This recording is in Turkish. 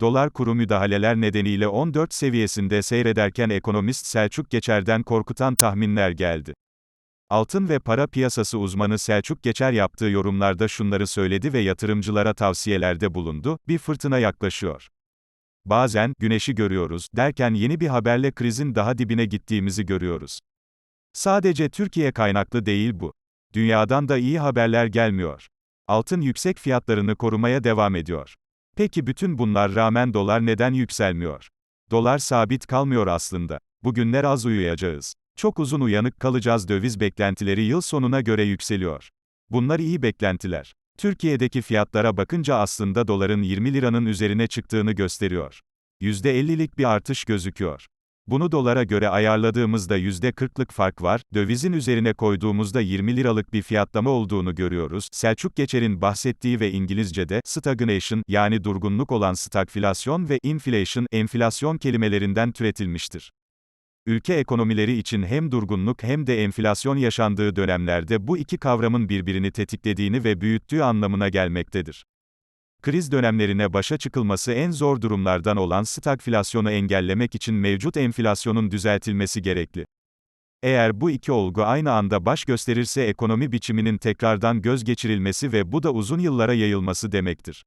Dolar kuru müdahaleler nedeniyle 14 seviyesinde seyrederken ekonomist Selçuk Geçer'den korkutan tahminler geldi. Altın ve para piyasası uzmanı Selçuk Geçer yaptığı yorumlarda şunları söyledi ve yatırımcılara tavsiyelerde bulundu, bir fırtına yaklaşıyor. Bazen, güneşi görüyoruz, derken yeni bir haberle krizin daha dibine gittiğimizi görüyoruz. Sadece Türkiye kaynaklı değil bu. Dünyadan da iyi haberler gelmiyor. Altın yüksek fiyatlarını korumaya devam ediyor. Peki bütün bunlar rağmen dolar neden yükselmiyor? Dolar sabit kalmıyor aslında. Bugünler az uyuyacağız. Çok uzun uyanık kalacağız döviz beklentileri yıl sonuna göre yükseliyor. Bunlar iyi beklentiler. Türkiye'deki fiyatlara bakınca aslında doların 20 liranın üzerine çıktığını gösteriyor. %50'lik bir artış gözüküyor. Bunu dolara göre ayarladığımızda %40'lık fark var, dövizin üzerine koyduğumuzda 20 liralık bir fiyatlama olduğunu görüyoruz. Selçuk Geçer'in bahsettiği ve İngilizce'de stagnation yani durgunluk olan stagflasyon ve inflation enflasyon kelimelerinden türetilmiştir. Ülke ekonomileri için hem durgunluk hem de enflasyon yaşandığı dönemlerde bu iki kavramın birbirini tetiklediğini ve büyüttüğü anlamına gelmektedir. Kriz dönemlerine başa çıkılması en zor durumlardan olan stagflasyonu engellemek için mevcut enflasyonun düzeltilmesi gerekli. Eğer bu iki olgu aynı anda baş gösterirse ekonomi biçiminin tekrardan göz geçirilmesi ve bu da uzun yıllara yayılması demektir.